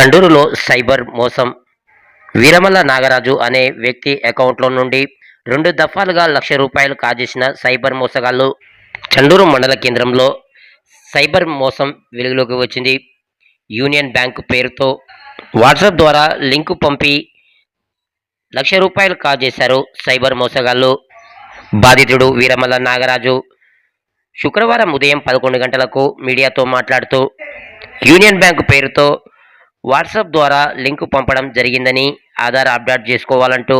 చండూరులో cyber మోసం. వీరమల్ల నాగరాజు అనే వ్యక్తి అకౌంట్లో నుండి రెండు దఫాలుగా లక్ష రూపాయలు కాజేసిన సైబర్ మోసగాళ్ళు చండూరు మండల కేంద్రంలో సైబర్ మోసం వెలుగులోకి వచ్చింది. యూనియన్ బ్యాంకు పేరుతో వాట్సాప్ ద్వారా లింకు పంపి లక్ష రూపాయలు కాజేశారు సైబర్ మోసగాళ్ళు. బాధితుడు వీరమల్ల నాగరాజు శుక్రవారం ఉదయం పదకొండు గంటలకు మీడియాతో మాట్లాడుతూ యూనియన్ బ్యాంకు పేరుతో వాట్సాప్ ద్వారా లింకు పంపడం జరిగిందని ఆధార్ అప్డేట్ చేసుకోవాలంటూ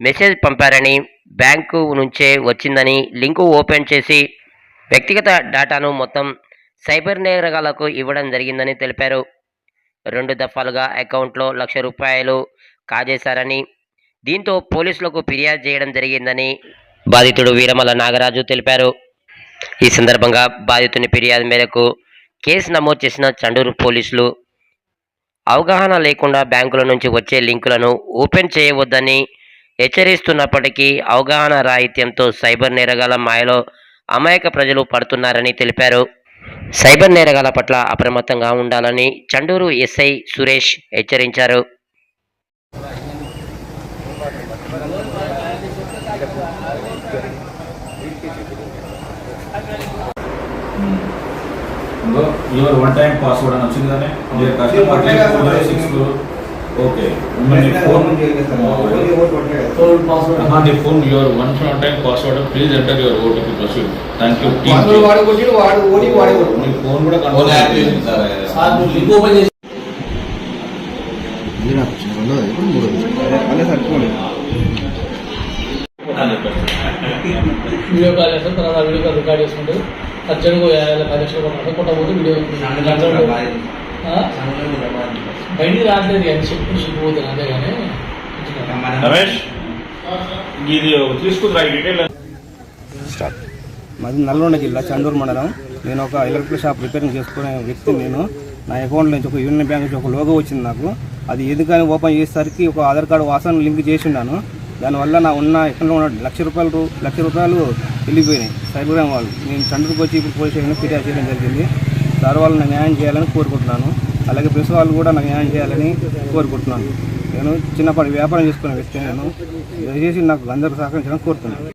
మెసేజ్ పంపారని బ్యాంకు నుంచే వచ్చిందని లింకు ఓపెన్ చేసి వ్యక్తిగత డేటాను మొత్తం సైబర్ నేరగాళ్ళకు ఇవ్వడం జరిగిందని తెలిపారు. రెండు దఫాలుగా అకౌంట్లో లక్ష రూపాయలు కాజేశారని దీంతో పోలీసులకు ఫిర్యాదు చేయడం జరిగిందని బాధితుడు వీరమల నాగరాజు తెలిపారు. ఈ సందర్భంగా బాధితుని ఫిర్యాదు మేరకు కేసు నమోదు చేసిన చండూరు పోలీసులు అవగాహన లేకుండా బ్యాంకుల నుంచి వచ్చే లింకులను ఓపెన్ చేయవద్దని హెచ్చరిస్తున్నప్పటికీ అవగాహన రాహిత్యంతో సైబర్ నేరగాల మాయలో అమాయక ప్రజలు పడుతున్నారని తెలిపారు. సైబర్ నేరగాల పట్ల అప్రమత్తంగా ఉండాలని చండూరు ఎస్ఐ సురేష్ హెచ్చరించారు. ఇంకో యువర్ వన్ టైం పాస్వర్డ్ అని వచ్చింది కానీ కదా సిక్స్ ఓకే ఫోన్ నీ phone your one time password please enter your OTP proceed thank you వాడు వాడు కొట్టి వాడు ఓడి వాడే కొట్టు మీ ఫోన్ కూడా లింక్ ఓపెన్ చేసి వీడియో కాల్ చేస్తాం తర్వాత వీడియో కాల్ రికార్డ్ చేసుకుంటే అర్జెంట్గా యాభై పది లక్షలు కొట్టాలి. కొట్టకపోతే వీడియో ఆ? బయటికి రావట్లేదు కానీ చెప్పు చెప్పిపోతాను అంతే కానీ. రమేష్ ఇది డీటెయిల్. మాది నల్గొండ జిల్లా చండూరు మండలం. నేను ఒక ఎలక్ట్రికల్ షాప్ రిపేరింగ్ చేసుకునే వ్యక్తి నేను. నా అకౌంట్ నుంచి ఒక యూనియన్ బ్యాంక్ నుంచి ఒక లోగో వచ్చింది నాకు. అది ఎందుకని ఓపెన్ చేసేసరికి ఒక ఆధార్ కార్డు వాసన లింక్ చేసి ఉన్నాను. దానివల్ల నా ఉన్న ఎక్కడ ఉన్న లక్ష రూపాయలు లక్ష రూపాయలు వెళ్ళిపోయినాయి. సైబర్ వాళ్ళు. నేను చండూరుకి వచ్చి ఇప్పుడు పోలీస్ స్టేషన్ ఫిర్యాదు చేయడం జరిగింది. సార్ వాళ్ళు నాకు న్యాయం చేయాలని కోరుకుంటున్నాను. అలాగే ప్రెస్ వాళ్ళు కూడా నాకు న్యాయం చేయాలని కోరుకుంటున్నాను. నేను చిన్నపాటి వ్యాపారం చేసుకునే వ్యక్తి నేను. దయచేసి నాకు అందరూ సహకరించడం కోరుతున్నాను.